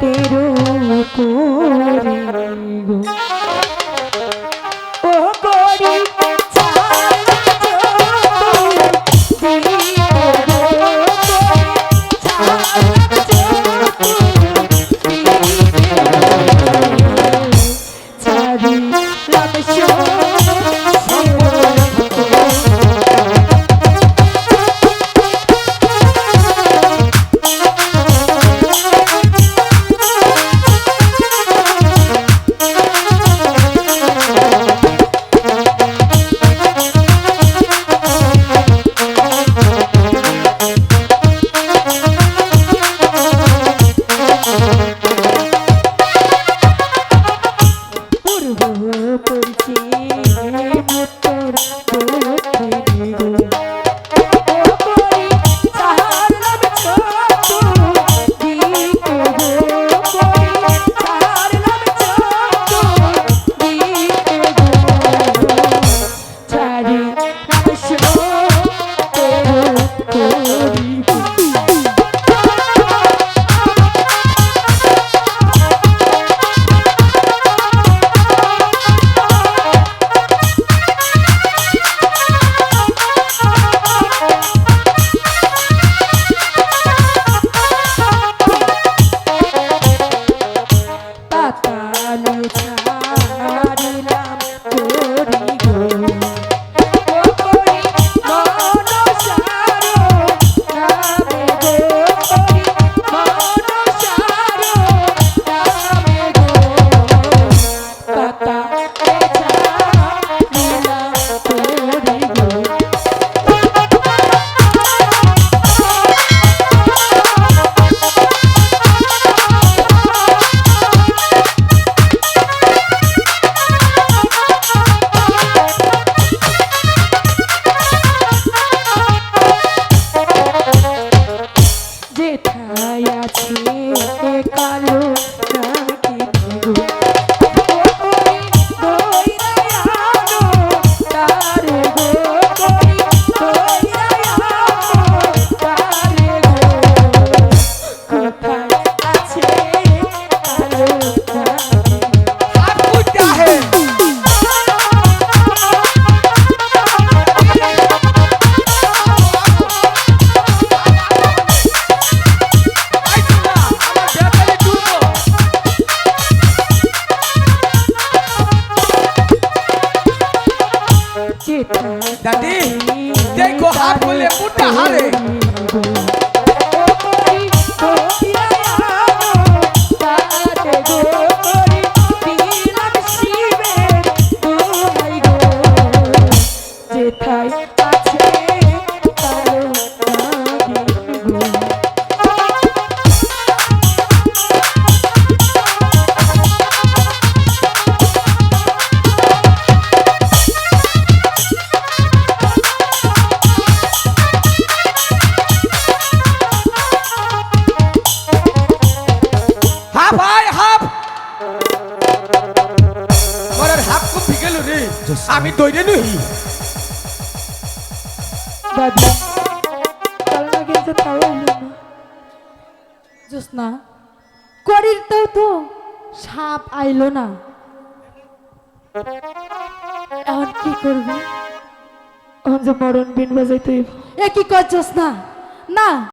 তেরো করে গো আছে কালো নাকি দাদি দেখো হাত বলে মুটা হারে রে আমি দইরে নই দাদি কাল না কিন্তু তাও এলো না। জোসনা করির তো তো সাপ আইলো না। এখন কি করবি? এখন যে মরণ বিন বাজাইতে এ কি করছস না না।